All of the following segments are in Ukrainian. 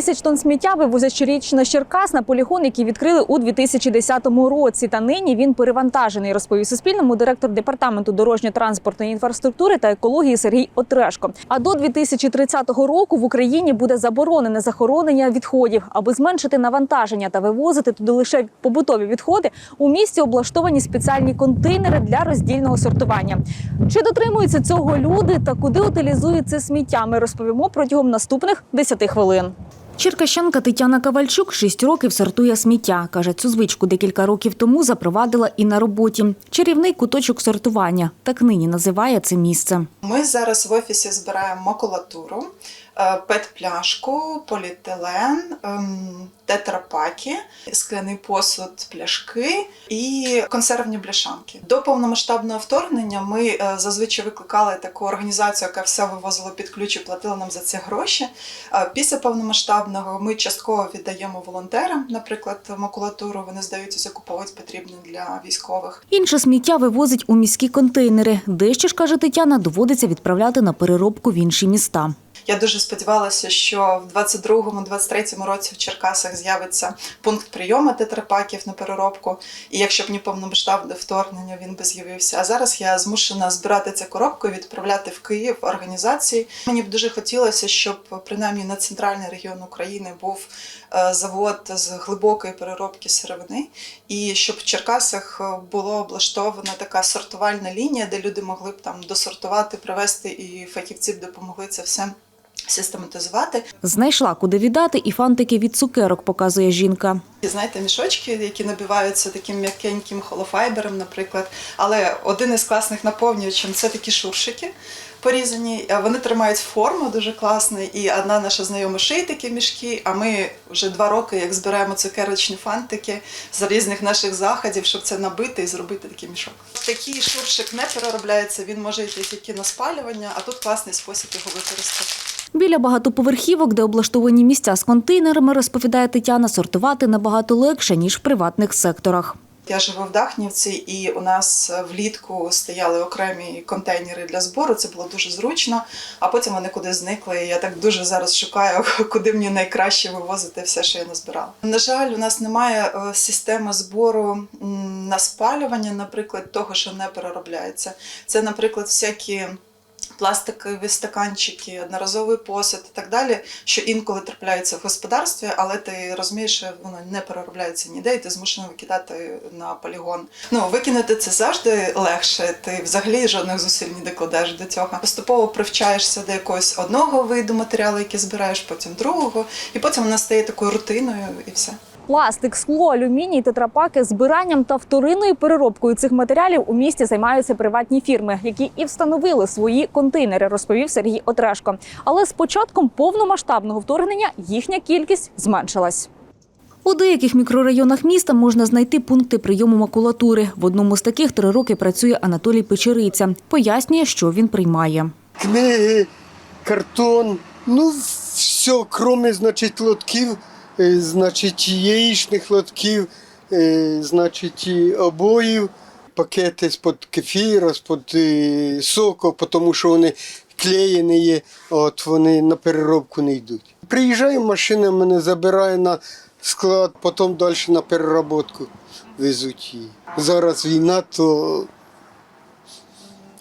тисяч тонн сміття вивозять щорічно Черкас на полігон, який відкрили у 2010 році. Та нині він перевантажений, розповів Суспільному директор департаменту дорожньо-транспортної інфраструктури та екології Сергій Отрешко. А до 2030 року в Україні буде заборонене захоронення відходів, аби зменшити навантаження та вивозити туди лише побутові відходи. У місті облаштовані спеціальні контейнери для роздільного сортування. Чи дотримуються цього люди та куди утилізують це сміття? Ми розповімо протягом наступних 10 хвилин. Черкащанка Тетяна Кавальчук 6 років сортує сміття. Каже, цю звичку декілька років тому запровадила і на роботі. Чарівний куточок сортування. Так нині називає це місце. Ми зараз в офісі збираємо макулатуру, пет-пляшку, поліетилен, ем, тетрапаки, скляний посуд, пляшки і консервні бляшанки. До повномасштабного вторгнення ми е, зазвичай викликали таку організацію, яка все вивозила під ключ і платила нам за це гроші. Е, Після повномасштабного ми частково віддаємо волонтерам, наприклад, макулатуру. Вони здаються закуповують потрібне для військових. Інше сміття вивозить у міські контейнери. Дещо ж, каже Тетяна, доводиться відправляти на переробку в інші міста. Я дуже сподівалася, що в 22-23 році в Черкасах з'явиться пункт прийому тетрапаків на переробку. І якщо б не повномасштабне вторгнення, він би з'явився. А зараз я змушена збирати цю коробку і відправляти в Київ організації. Мені б дуже хотілося, щоб принаймні на центральний регіон України був е, завод з глибокої переробки сировини, і щоб в Черкасах е, було облаштована така сортувальна лінія, де люди могли б там досортувати, привезти, і фахівці б допомогли це все систематизувати. Знайшла, куди віддати, і фантики від цукерок, показує жінка. Знаєте, мішочки, які набиваються таким м'якеньким холофайбером, наприклад. Але один із класних наповнювачів це такі шуршики порізані. Вони тримають форму дуже класно. І одна наша знайома шиє такі мішки. А ми вже два роки як збираємо цукерочні фантики з різних наших заходів, щоб це набити і зробити такий мішок. Такий шуршик не переробляється, він може йти тільки на спалювання, а тут класний спосіб його використати. Біля багатоповерхівок, де облаштовані місця з контейнерами, розповідає Тетяна, сортувати набагато легше, ніж в приватних секторах. Я живу в Дахнівці, і у нас влітку стояли окремі контейнери для збору. Це було дуже зручно. А потім вони кудись зникли. І я так дуже зараз шукаю, куди мені найкраще вивозити все, що я назбирала. На жаль, у нас немає е, системи збору на спалювання, наприклад, того, що не переробляється. Це, наприклад, всякі. Пластикові стаканчики, одноразовий посуд і так далі, що інколи трапляються в господарстві, але ти розумієш, що воно не переробляється ніде, і ти змушений викидати на полігон. Ну викинути це завжди легше. Ти взагалі жодних зусиль не докладаєш до цього. Поступово привчаєшся до якогось одного виду матеріалу, який збираєш, потім другого, і потім вона стає такою рутиною, і все. Пластик, скло, алюміній, тетрапаки збиранням та вторинною переробкою цих матеріалів у місті займаються приватні фірми, які і встановили свої контейнери, розповів Сергій Отрешко. Але з початком повномасштабного вторгнення їхня кількість зменшилась. У деяких мікрорайонах міста можна знайти пункти прийому макулатури. В одному з таких три роки працює Анатолій Печериця. Пояснює, що він приймає. книги, картон, ну все, кроме, значить, лотків, значить, яєчних лотків, е, значить, обоїв, пакети з-під кефіра, з-під е, соку, тому що вони клеєні є, от вони на переробку не йдуть. Приїжджає машина, мене забирає на склад, потім далі на переробку везуть її. Зараз війна, то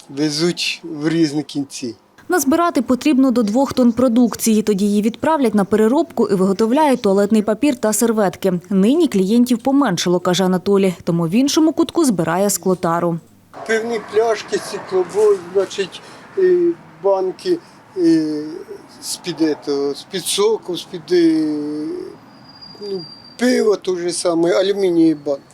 везуть в різні кінці. Назбирати потрібно до двох тонн продукції. Тоді її відправлять на переробку і виготовляють туалетний папір та серветки. Нині клієнтів поменшало, каже Анатолій, тому в іншому кутку збирає склотару. Пивні пляшки, стеклобой, значить, банки з-під з-під соку, з-під е, ну, пива то же саме, алюмінієві банки.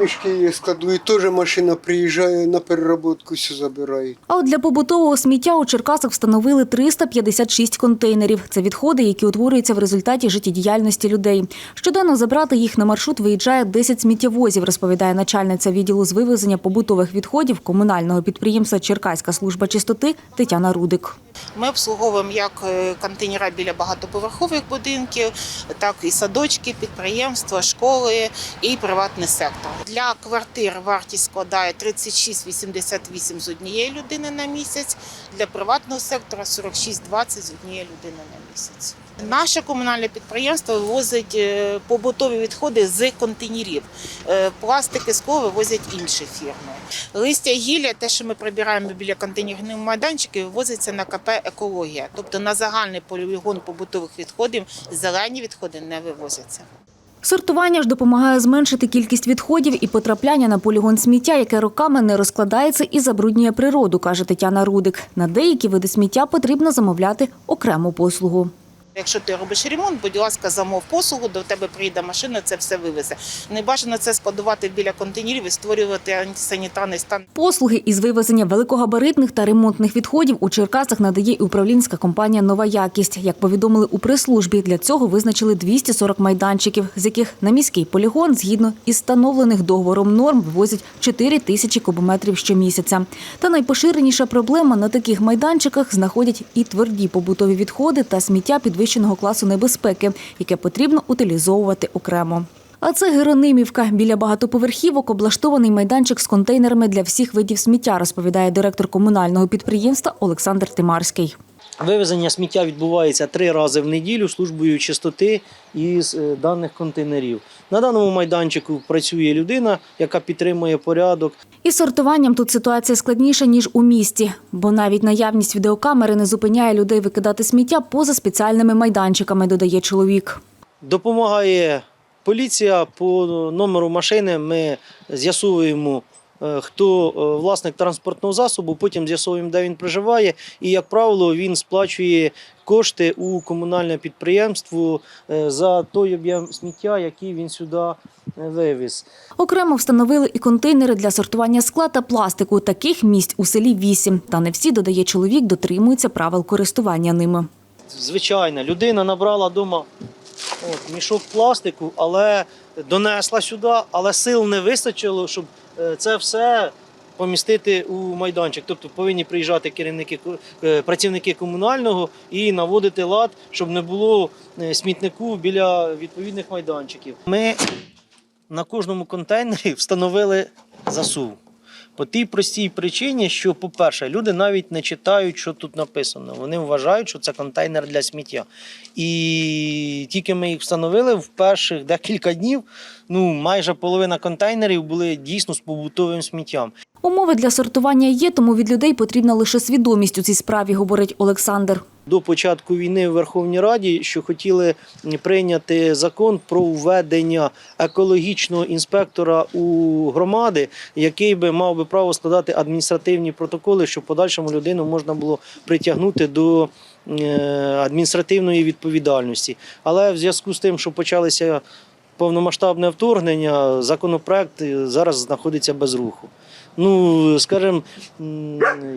Мішки я складую, теж машина приїжджає на переробку, все забирають. А от для побутового сміття у Черкасах встановили 356 контейнерів. Це відходи, які утворюються в результаті життєдіяльності людей. Щоденно забрати їх на маршрут виїжджає 10 сміттєвозів, розповідає начальниця відділу з вивезення побутових відходів комунального підприємства Черкаська служба чистоти Тетяна Рудик. Ми обслуговуємо як е, контейнера біля багатоповерхових будинків, так і садочки, підприємства, школи і приватний сектор. Для квартир вартість складає 36,88 з однієї людини на місяць, для приватного сектора 46,20 з однієї людини на місяць. Наше комунальне підприємство вивозить е, побутові відходи з контейнерів. Е, Пластики, скло вивозять інші фірми. Листя гілля, те, що ми прибираємо біля контейнерних майданчиків, вивозиться на КП Екологія. Тобто на загальний полігон побутових відходів зелені відходи не вивозяться. Сортування ж допомагає зменшити кількість відходів і потрапляння на полігон сміття, яке роками не розкладається і забруднює природу, каже Тетяна Рудик. На деякі види сміття потрібно замовляти окрему послугу. Якщо ти робиш ремонт, будь ласка, замов послугу, до тебе приїде машина, це все вивезе. Не бажано це складувати біля контейнерів і створювати антисанітарний стан. Послуги із вивезення великогабаритних та ремонтних відходів у Черкасах надає і управлінська компанія Нова якість. Як повідомили у прес-службі, для цього визначили 240 майданчиків, з яких на міський полігон, згідно із встановлених договором норм, вивозять 4 тисячі кубометрів щомісяця. Та найпоширеніша проблема на таких майданчиках знаходять і тверді побутові відходи та сміття підвищеного класу небезпеки, яке потрібно утилізовувати окремо. А це Геронимівка. Біля багатоповерхівок облаштований майданчик з контейнерами для всіх видів сміття, розповідає директор комунального підприємства Олександр Тимарський. Вивезення сміття відбувається три рази в неділю службою чистоти із е, даних контейнерів. На даному майданчику працює людина, яка підтримує порядок. Із сортуванням тут ситуація складніша ніж у місті, бо навіть наявність відеокамери не зупиняє людей викидати сміття поза спеціальними майданчиками, додає чоловік. Допомагає поліція по номеру машини. Ми з'ясовуємо, хто е, власник транспортного засобу, потім з'ясовуємо, де він проживає. І, як правило, він сплачує кошти у комунальне підприємство е, за той об'єм сміття, який він сюди е, вивіз. Окремо встановили і контейнери для сортування скла та пластику. Таких місць у селі вісім. Та не всі, додає чоловік, дотримуються правил користування ними. звичайна людина набрала вдома от, мішок пластику, але донесла сюди, але сил не вистачило, щоб е, це все помістити у майданчик. Тобто повинні приїжджати керівники е, працівники комунального і наводити лад, щоб не було е, смітнику біля відповідних майданчиків. Ми на кожному контейнері встановили засув. По тій простій причині, що, по-перше, люди навіть не читають, що тут написано. Вони вважають, що це контейнер для сміття. І тільки ми їх встановили в перших декілька днів. Ну, майже половина контейнерів були дійсно з побутовим сміттям. Умови для сортування є, тому від людей потрібна лише свідомість у цій справі, говорить Олександр. До початку війни в Верховній Раді, що хотіли прийняти закон про введення екологічного інспектора у громади, який би мав би право складати адміністративні протоколи, щоб подальшому людину можна було притягнути до е, адміністративної відповідальності. Але в зв'язку з тим, що почалося повномасштабне вторгнення, законопроект е, зараз знаходиться без руху. Ну, скажімо,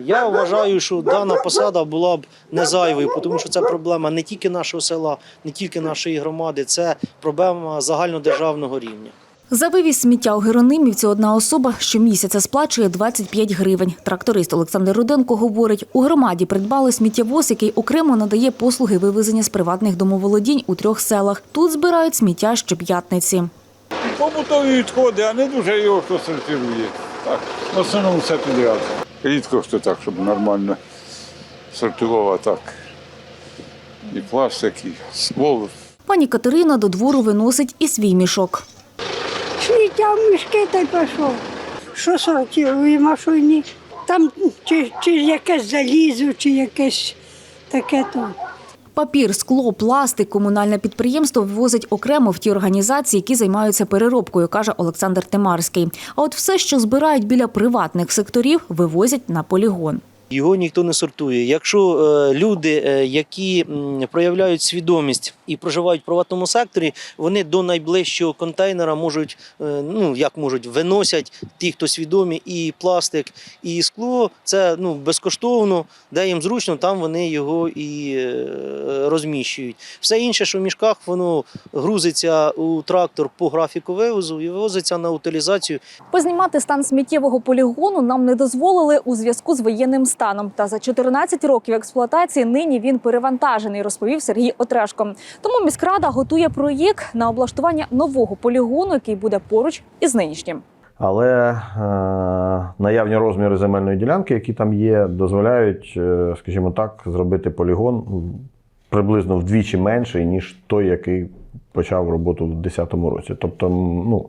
я вважаю, що дана посада була б не зайвою, тому що це проблема не тільки нашого села, не тільки нашої громади, це проблема загальнодержавного рівня. За вивіз сміття у Геронимівці одна особа щомісяця сплачує 25 гривень. Тракторист Олександр Руденко говорить, у громаді придбали сміттєвоз, який окремо надає послуги вивезення з приватних домоволодінь у трьох селах. Тут збирають сміття щоп'ятниці. Побутові відходи, а не дуже його хто сортирує. Так, в основному все підряд. Рідко хто так, щоб нормально сортував, а так. І пластик, і скло. Пані Катерина до двору виносить і свій мішок. Сміття в мішки та й пішов. Що сортує в машині? Там чи, чи якесь залізо, чи якесь таке то. Папір, скло, пластик комунальне підприємство вивозить окремо в ті організації, які займаються переробкою, каже Олександр Темарський. А от все, що збирають біля приватних секторів, вивозять на полігон. Його ніхто не сортує. Якщо е, люди, е, які проявляють свідомість і проживають в приватному секторі, вони до найближчого контейнера можуть, е, ну як можуть, виносять ті, хто свідомі, і пластик, і скло. Це ну безкоштовно, де їм зручно, там вони його і розміщують. Все інше, що в мішках, воно грузиться у трактор по графіку вивозу і вивозиться на утилізацію Познімати стан сміттєвого полігону нам не дозволили у зв'язку з воєнним станом. Станом. Та за 14 років експлуатації нині він перевантажений, розповів Сергій Отрешко. Тому міськрада готує проєкт на облаштування нового полігону, який буде поруч із нинішнім. Але е, наявні розміри земельної ділянки, які там є, дозволяють, е, скажімо так, зробити полігон приблизно вдвічі менший, ніж той, який почав роботу в 2010 році. Тобто, ну,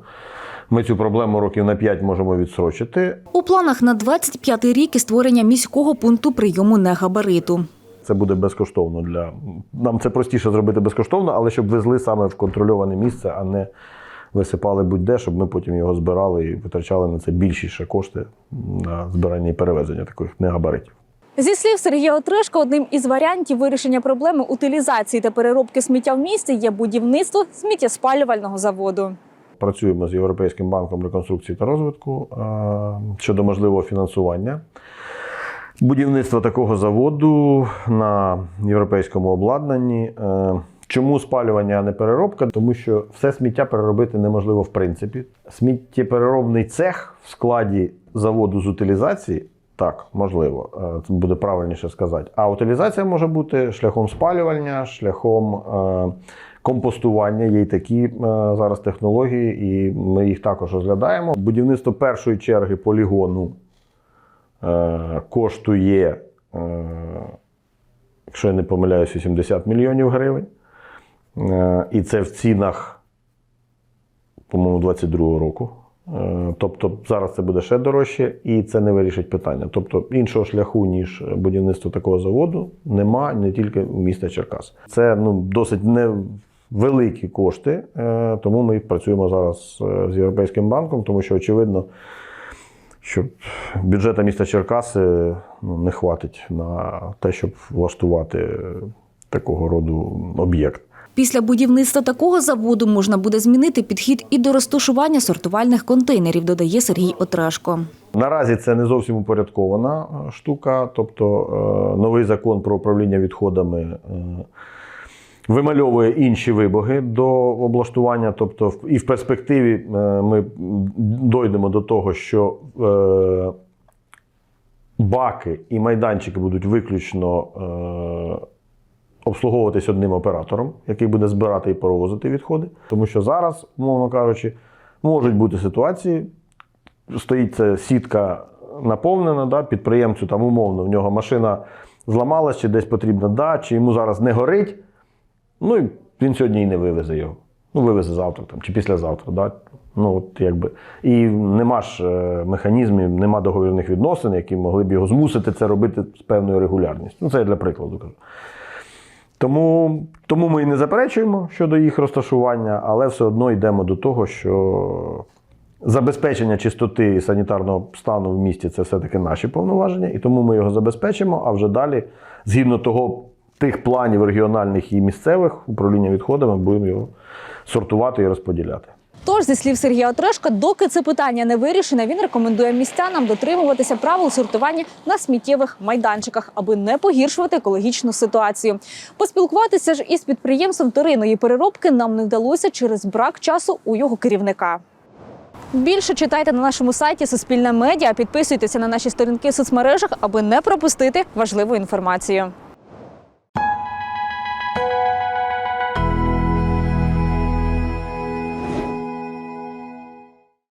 ми цю проблему років на 5 можемо відсрочити. У планах на 25-й рік і створення міського пункту прийому негабариту. Це буде безкоштовно для нам це простіше зробити безкоштовно, але щоб везли саме в контрольоване місце, а не висипали будь-де, щоб ми потім його збирали і витрачали на це більші ще кошти на збирання і перевезення таких негабаритів. Зі слів Сергія Отришка, одним із варіантів вирішення проблеми утилізації та переробки сміття в місті є будівництво сміттєспалювального заводу. Працюємо з Європейським банком реконструкції та розвитку е, щодо можливого фінансування. Будівництва такого заводу на європейському обладнанні. Е, Чому спалювання, а не переробка? Тому що все сміття переробити неможливо в принципі. Сміттєпереробний цех в складі заводу з утилізації так, можливо, е, це буде правильніше сказати. А утилізація може бути шляхом спалювання, шляхом компостування. Є й такі е, зараз технології, і ми їх також розглядаємо. Будівництво першої черги полігону е, коштує, е, якщо я не помиляюсь, 80 мільйонів гривень. І це в цінах, по-моєму, 22-го року. Тобто зараз це буде ще дорожче, і це не вирішить питання. Тобто іншого шляху, ніж будівництво такого заводу, нема не тільки у міста Черкас. Це ну, досить невеликі кошти, е, тому ми працюємо зараз е, з Європейським банком, тому що очевидно, що бюджету міста Черкаси ну, не хватить на те, щоб влаштувати такого роду об'єкт. Після будівництва такого заводу можна буде змінити підхід і до розташування сортувальних контейнерів, додає Сергій Отрешко. Наразі це не зовсім упорядкована е, штука, тобто новий закон про управління відходами вимальовує інші вимоги до облаштування. Тобто, і в перспективі е, ми дойдемо до того, що е, баки і майданчики будуть виключно е, обслуговуватись одним оператором, який буде збирати і перевозити відходи. Тому що зараз, умовно кажучи, можуть бути ситуації, стоїть ця сітка наповнена, да, підприємцю там умовно, в нього машина зламалась, чи десь потрібна да, чи йому зараз не горить. Ну і він сьогодні і не вивезе його. Ну, вивезе завтра там, чи післязавтра. Да? Ну, от, якби. І нема ж е, механізмів, нема договірних відносин, які могли б його змусити це робити з певною регулярністю. Ну, це я для прикладу кажу. Тому, тому ми і не заперечуємо щодо їх розташування, але все одно йдемо до того, що забезпечення чистоти і санітарного стану в місті це все-таки наші повноваження, і тому ми його забезпечимо, а вже далі, згідно того, тих планів регіональних і місцевих управління відходами, будемо його сортувати і розподіляти. Тож, зі слів Сергія Отрешка, доки це питання не вирішене, він рекомендує містянам дотримуватися правил сортування на сміттєвих майданчиках, аби не погіршувати екологічну ситуацію. Поспілкуватися ж із підприємством вторинної переробки нам не вдалося через брак часу у його керівника. Більше читайте на нашому сайті Суспільне медіа. Підписуйтеся на наші сторінки в соцмережах, аби не пропустити важливу інформацію.